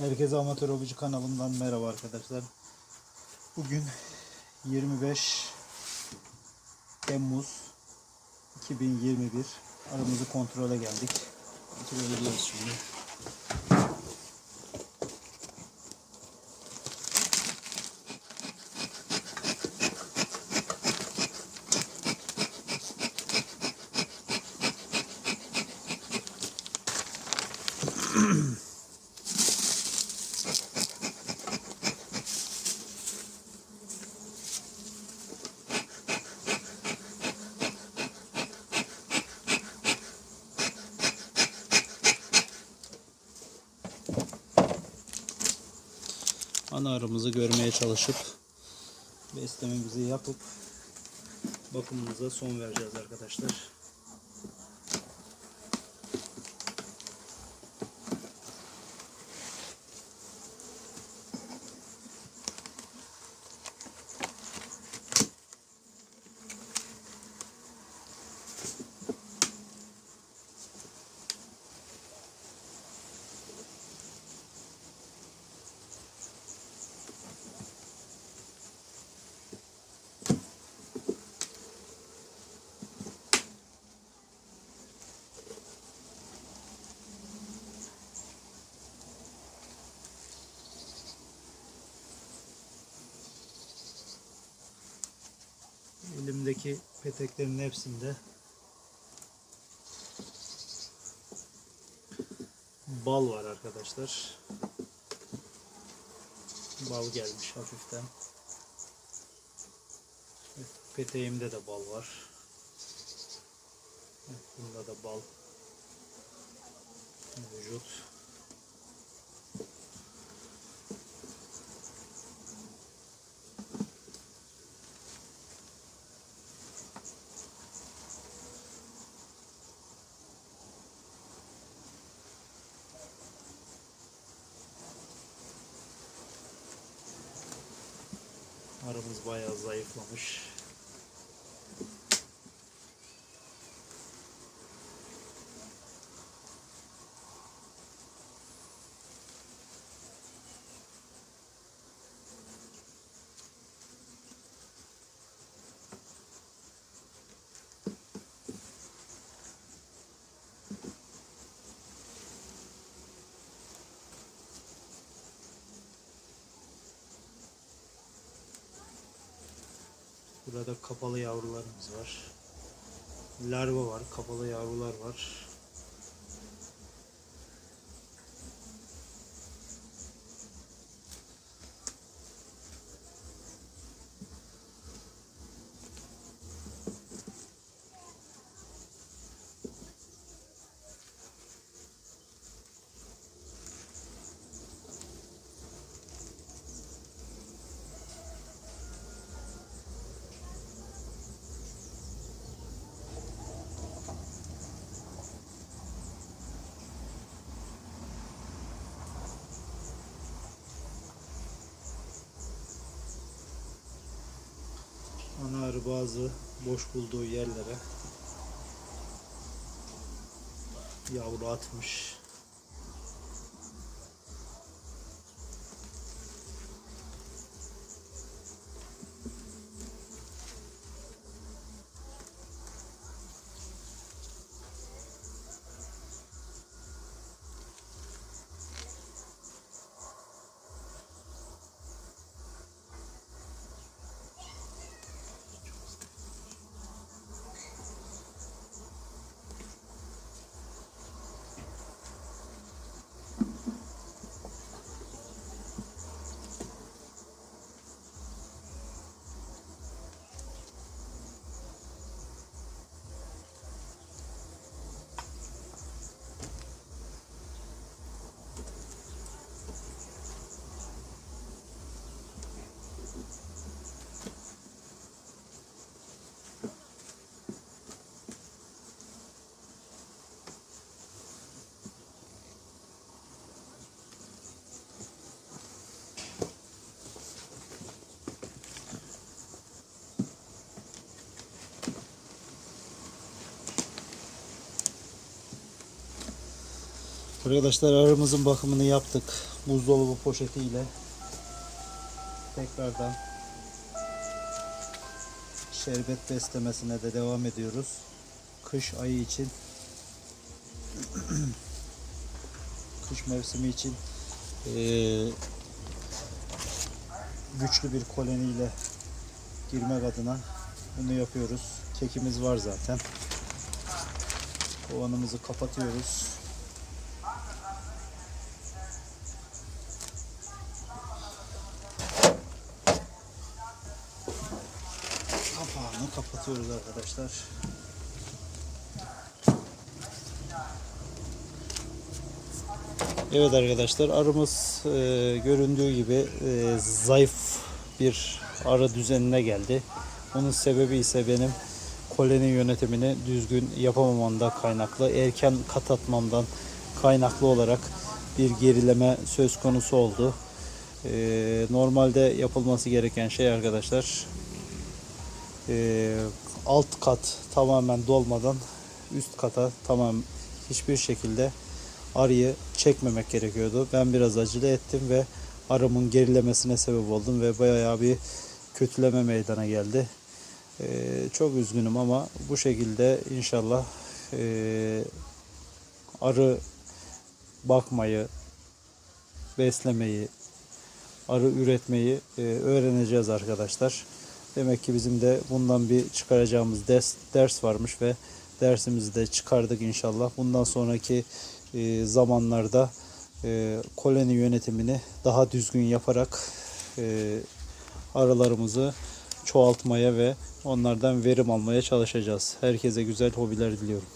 Herkese Amatör Hobici kanalımdan merhaba arkadaşlar. Bugün 25 Temmuz 2021. Aramızı kontrole geldik. Kontrol ediyoruz şimdi. Ana arımızı görmeye çalışıp beslememizi yapıp bakımımıza son vereceğiz arkadaşlar. Elimdeki peteklerin hepsinde bal var arkadaşlar. Bal gelmiş hafiften. Evet, Peteğimde de bal var. Evet, Bunda da bal mevcut. Aramız bayağı zayıflamış. Burada kapalı yavrularımız var. Larva var, kapalı yavrular var. Ana arı bazı boş bulduğu yerlere yavru atmış. Arkadaşlar arımızın bakımını yaptık. Buzdolabı poşetiyle tekrardan şerbet beslemesine de devam ediyoruz. Kış ayı için kış mevsimi için eee, güçlü bir koloniyle girmek adına bunu yapıyoruz. Kekimiz var zaten. Kovanımızı kapatıyoruz. Kapatıyoruz arkadaşlar. Evet arkadaşlar arımız e, göründüğü gibi e, zayıf bir arı düzenine geldi. Bunun sebebi ise benim koloni yönetimini düzgün yapamamamdan kaynaklı, erken kat atmamdan kaynaklı olarak bir gerileme söz konusu oldu. E, normalde yapılması gereken şey arkadaşlar e, alt kat tamamen dolmadan üst kata tamam hiçbir şekilde arıyı çekmemek gerekiyordu. Ben biraz acele ettim ve arımın gerilemesine sebep oldum ve bayağı bir kötüleme meydana geldi. Ee, çok üzgünüm ama bu şekilde inşallah ee, arı bakmayı, beslemeyi, arı üretmeyi ee, öğreneceğiz arkadaşlar. Demek ki bizim de bundan bir çıkaracağımız ders, ders varmış ve dersimizi de çıkardık inşallah. Bundan sonraki e, zamanlarda e, koloni yönetimini daha düzgün yaparak e, arılarımızı çoğaltmaya ve onlardan verim almaya çalışacağız. Herkese güzel hobiler diliyorum.